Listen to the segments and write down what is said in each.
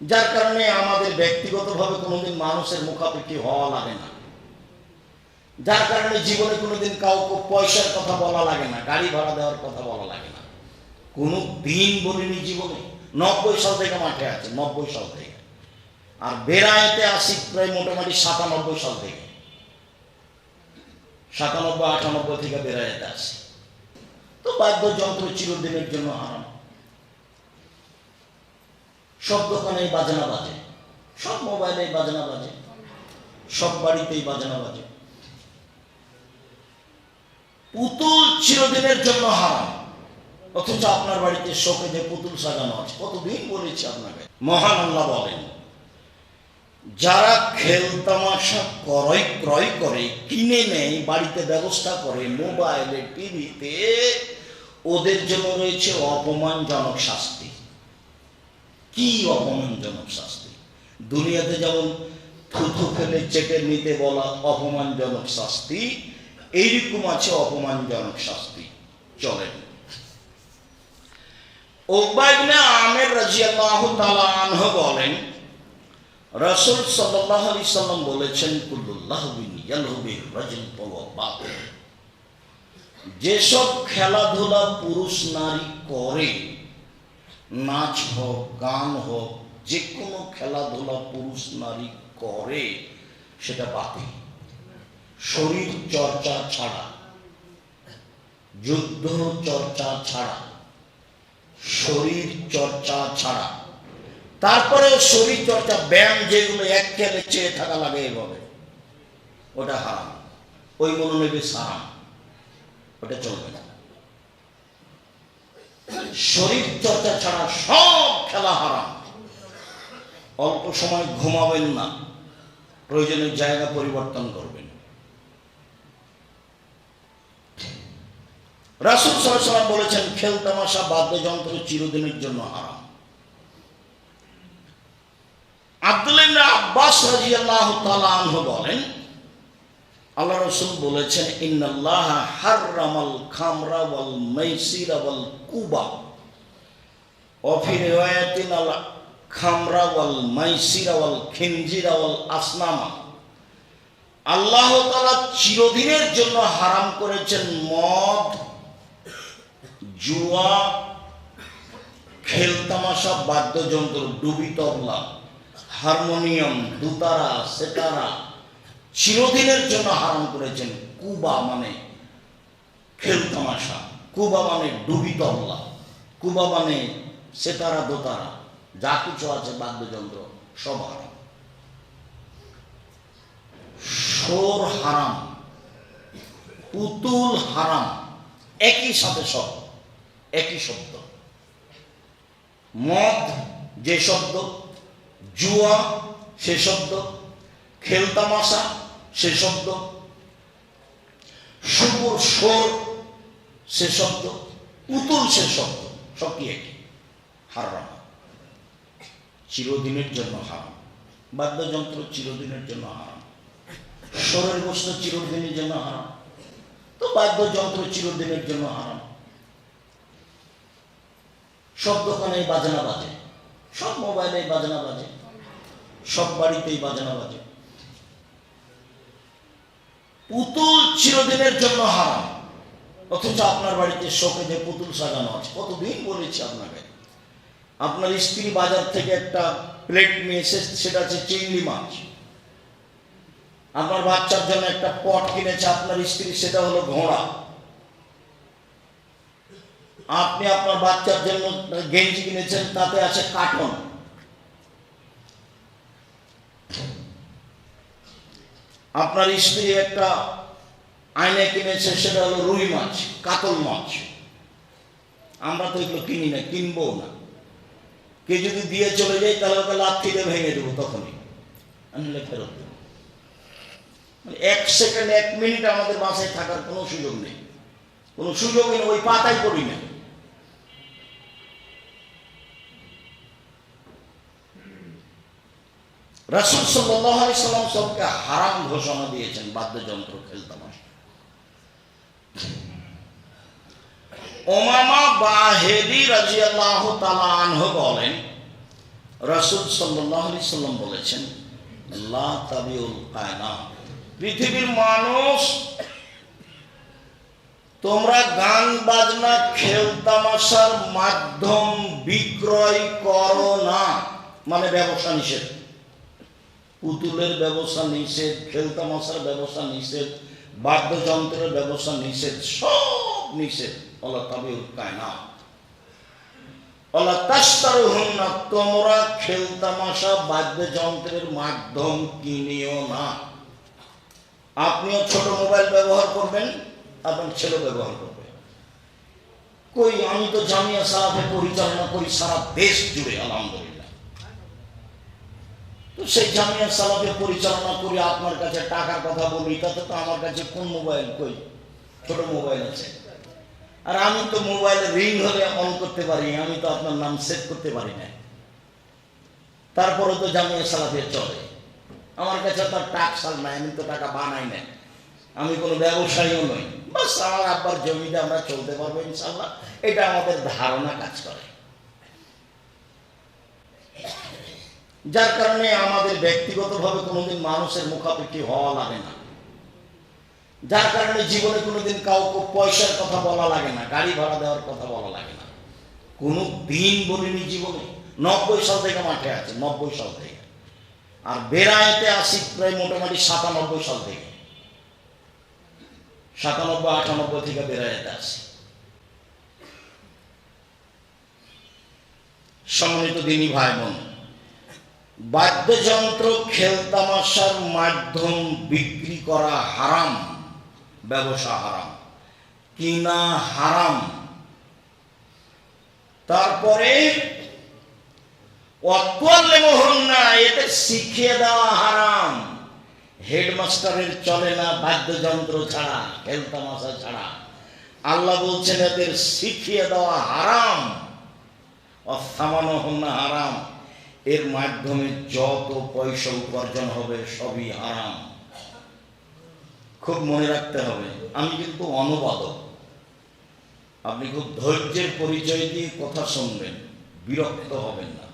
যার কারণে আমাদের ব্যক্তিগতভাবে কোনোদিন মানুষের মুখাপেক্ষি হওয়া লাগে না। যার কারণে জীবনে কোনোদিন কাউকে পয়সার কথা বলা লাগে না, গাড়ি ভাড়া দেওয়ার কথা বলা লাগে না। কোনো দিন বলিনি জীবনে, নব্বই সাল থেকে মাঠে আছে, নব্বই সাল থেকে। আর বেড়াইতে আসি প্রায় মোটামুটি সাতানব্বই সাল থেকে। সাতানব্বই, আটানব্বই থেকে বেড়াইতে আসি। তো বাদ্যযন্ত্র চিরদিনের জন্য হারাম সব দোকানেই বাজনা বাজে। সব মোবাইলেই বাজনা বাজে। সব বাড়িতেই বাজনা বাজে। পুতুল চিরদিনের জন্য হারাম। অথচ আপনার বাড়িতে শোকে যে পুতুল সাজানো আছে, কতদিন বলেছি আপনাকে। মহান আল্লাহ বলেন, যারা খেলতামাশা ক্রয় ক্রয় করে, কিনে নেয়, বাড়িতে ব্যবস্থা করে, মোবাইলে, টিভিতে, ওদের জন্য রয়েছে অপমানজনক শাস্তি। কি অপমানজনক শাস্তি? দুনিয়াতে যেমন থুথু ফেলে চেটে নিতে বলা অপমানজনক শাস্তি, এইরকম আছে অপমানজনক শাস্তি। চলেন। ওবাইবনে আমের রাজিয়াল্লাহু তাআলা আনহু বলেন, রাসূল সাল্লাল্লাহু আলাইহি সাল্লাম বলেছেন রাজুল যেসব খেলাধুলা পুরুষ নারী করে নাচ হোক, গান হোক, যে কোনো খেলাধুলা পুরুষ নারী করে, সেটা বাতিল। শরীর চর্চা ছাড়া, যুদ্ধ চর্চা ছাড়া, শরীর চর্চা ছাড়া, তারপরে শরীর চর্চা, ব্যায়াম যেগুলো এক খেলে চেয়ে থাকা লাগে এভাবে, ওটা হারাম। ওই মনোনিবেশ হারাম। ওটা চলবে না। শরীর চর্চা ছাড়া সব খেলা হারাম অল্প সময় ঘুমাবেন না। প্রয়োজনের জায়গা পরিবর্তন করবেন। রাসুল সাল্লাম বলেছেন খেলতামাশা বাদ্যযন্ত্র চিরদিনের জন্য হারাম। আব্দুল্লাহ আব্বাস রাজিয়াল্লাহ বলেন আল্লাহ রসুল বলেছেন, ইন্নাল্লাহ হাররামাল খামরা ওয়াল মাইসিরা ওয়াল কুবা। অফি রিওয়ায়াতিন, আল খামরা ওয়াল মাইসিরা ওয়াল খিনজিরা ওয়াল আসনামা। আল্লাহ তাআলা চিরদিনের জন্য হারাম করেছেন মদ, জুয়া, খেলতামাশা, বাদ্যযন্ত্র, ডুবি তবলা, হারমোনিয়াম, দুতারা, সেতারা চিরদিনের জন্য হারাম করেছেন কুবা মানে খেলতামাশা কুবা মানে ডুবি তবলা কুবা মানে সেতারা দোতারা। যা কিছু আছে বাদ্যযন্ত্র, সব হারাম। সোর হারাম, পুতুল হারাম, একই সাথে সব, একই শব্দ। মদ যে শব্দ, জুয়া সে শব্দ খেলতামাশা সে শব্দ। শুকুর সোর সে শব্দ। পুতুল সে শব্দ। সব কি একই? হারাম। চিরদিনের জন্য হারাম। বাদ্যযন্ত্র চিরদিনের জন্য হারাম। সোরের বস্তু চিরদিনের জন্য হারাম। তো বাদ্যযন্ত্র চিরদিনের জন্য হারাম। সব দোকানে বাজনা বাজে। সব মোবাইলে বাজনা বাজে। সব বাড়িতেই বাজনা বাজে। পুতুল চিরদিনের জন্য হারাম। অথচ আপনার বাড়িতে শোকে যে পুতুল সাজানো আছে, কতদিন বলেছি আপনাকে? আপনার স্ত্রী বাজার থেকে একটা প্লেট নিয়ে এসে সেটা হচ্ছে চিংড়ি মাছ। আপনার বাচ্চার জন্য একটা পট কিনেছে আপনার স্ত্রী, সেটা হলো ঘোড়া। আপনি আপনার বাচ্চার জন্য গেঞ্জি কিনেছেন, তাতে আছে কার্টন। আপনার স্ত্রী একটা আয়না কিনেছে, সেটা হলো রুই মাছ, কাতল মাছ। আমরা তো এগুলো কিনি না কিনবো না। কে যদি দিয়ে চলে যায়, তাহলে ওকে দিয়ে ভেঙে দেবো তখনই। আনলে ফেরত দেবো। এক সেকেন্ড, এক মিনিট আমাদের বাসায় থাকার কোনো সুযোগ নেই। কোনো সুযোগ নেই, ওই পাতাই পড়ি না। রাসুল সাল্লাহ সাল্লাম সবকে হারাম ঘোষণা দিয়েছেন বাদ্যযন্ত্র খেলতামাশা ওমামা বাহেদি রাজিয়াল্লাহ তালা আনহু বলেন, রাসুল সাল্লাহ সাল্লাম বলেছেন পৃথিবীর মানুষ, তোমরা গান বাজনা খেল তামাশার মাধ্যম বিক্রয় করো না মানে ব্যবসা নিষেধ। পুতুলের ব্যবসা নিষেধ খেল তামাশার ব্যবসা নিষেধ, বাদ্যযন্ত্রের ব্যবসা নিষেধ, সব নিষেধ। আল্লাহ তাবিউল কায়না আল্লাহ তাস্তার না তোমরা খেলতামাশা, বাদ্যযন্ত্রের মাধ্যম কিনিও না। আপনিও ছোট মোবাইল ব্যবহার করবেন, আপনার ছেলে ব্যবহার করবে। কই, আমি তো জামিয়া সালাফে পরিচালনা করি সারা দেশ জুড়ে, আলহামদুলিল্লাহ। তো সেই জামিয়া সালাফে পরিচালনা করি আপনার কাছে টাকার কথা বলি তাতে তো আমার কাছে কোন মোবাইল কই? ছোট মোবাইল আছে। আর আমি তো মোবাইলে রিং হলে অন করতে পারি, আমি তো আপনার নাম সেট করতে পারি না। তারপরে তো জামিয়া সালাফে চলে। আমার কাছে তো আর টাক সাল নাই, আমি তো টাকা বানাই না আমি কোনো ব্যবসায়ীও নই। বাস আমার আব্বার জমিতে আমরা চলতে পারব ইনশাল্লাহ এটা আমাদের ধারণা কাজ করে। যার কারণে আমাদের ব্যক্তিগতভাবে কোনোদিন মানুষের মুখাপেক্ষি হওয়া লাগে না। যার কারণে জীবনে কোনোদিন কাউকে পয়সার কথা বলা লাগে না, গাড়ি ভাড়া দেওয়ার কথা বলা লাগে না। কোনো দিন বলিনি জীবনে, নব্বই সাল থেকে মাঠে আছে, নব্বই সাল থেকে। আর বেড়াইতে আসি প্রায় মোটামুটি সাতানব্বই সাল থেকে। সাতানব্বই, আটানব্বই থেকে বেড়াইতে আসি। সম্মানিত দিনী ভাই বোন বাদ্যযন্ত্র খেলতামাশার মাধ্যম বিক্রি করা হারাম, ব্যবসা হারাম, কিনা হারাম। তারপরে না, এতে শিখিয়ে দেওয়া হারাম। হেডমাস্টারের চলে না বাদ্যযন্ত্র ছাড়া, খেলতামাশা ছাড়া। আল্লাহ বলছেন, এদের শিখিয়ে দেওয়া হারাম অস্থামানো হন না, হারাম। এর মাধ্যমে যত পয়সা উপার্জন হবে, সবই হারাম। খুব মনে রাখতে হবে, আমি কিন্তু অনুবাদক। আপনি খুব ধৈর্যের পরিচয় দিয়ে কথা শুনবেন, বিরক্ত হবেন না।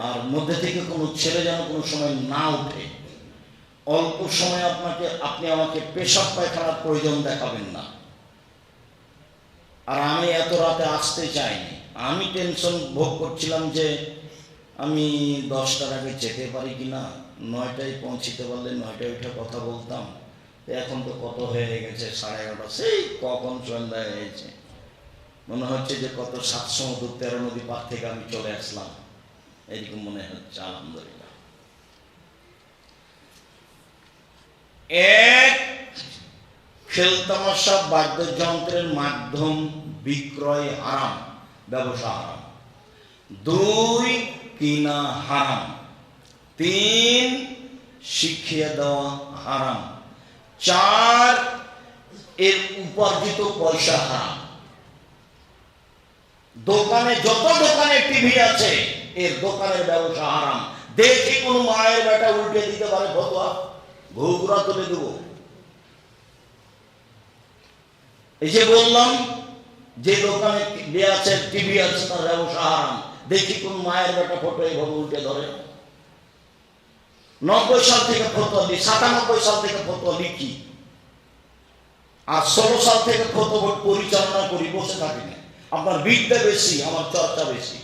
আর মধ্যে থেকে কোনো ছেলে যেন কোনো সময় না উঠে, অল্প সময় আপনাকে, আপনি আমাকে পেশাব পায়খানার প্রয়োজন দেখাবেন না। আর আমি এত রাতে আসতে চাইনি। আমি টেনশন ভোগ করছিলাম যে আমি দশটার আগে যেতে পারি কি না নয়টায় পৌঁছিতে পারলে নয়টায় উঠে কথা বলতাম। এখন তো কত হয়ে গেছে, সাড়ে এগারোটা, সেই কখন সন্ধ্যা হয়েছে মনে হচ্ছে যে কত সাত সমুদ্র, তেরো নদী পার থেকে আমি চলে আসলাম। এরকম মনে হচ্ছে, আলহামদুলিল্লাহ। এক খেলতামাশা বাদ্যযন্ত্রের মাধ্যম, বিক্রয় হারাম ব্যবসা হারাম দুই কিনা হারাম। তিন শিখিয়ে দেওয়া হারাম। চার, এর উপার্জিত পয়সা হারাম। দোকানে যত দোকানে টিভি আছে, এর দোকানের ব্যবসা হারাম। দেখি কোন মায়ের বেটা উল্টে দিতে পারে ফতোয়া। ঘুঘুরা তুলে দেবো। এই যে বললাম, যে দোকানে আছে, টিভি আছে, তার ব্যবসা হারাম। দেখি কোন মায়ের বেটা ফটো এইভাবে উল্টে ধরে। নব্বই সাল থেকে ফটো লিখি সাতানব্বই সাল থেকে ফটো লিখি। আর ষোলো সাল থেকে ফটো পরিচালনা করি, বসে থাকি না। আপনার বিদ্যা বেশি, আমার চর্চা বেশি।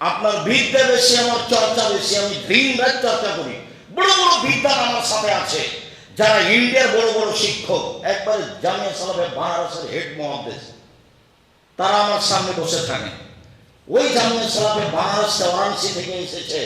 আপনার বিদ্যা বেশি, আমার চর্চা বেশি। আমি দিন রাত চর্চা করি। বড় বড় বিদ্যান আমার সাথে আছে। যারা ইন্ডিয়ার বড় বড় শিক্ষক, একবারে জামিয়া সালাফে বানারসের হেড মহাদেশ। তারা আমার সামনে বসে থাকে। ওই জামিয়া সালাফে বানারস ওয়ারাণসী থেকে এসেছে।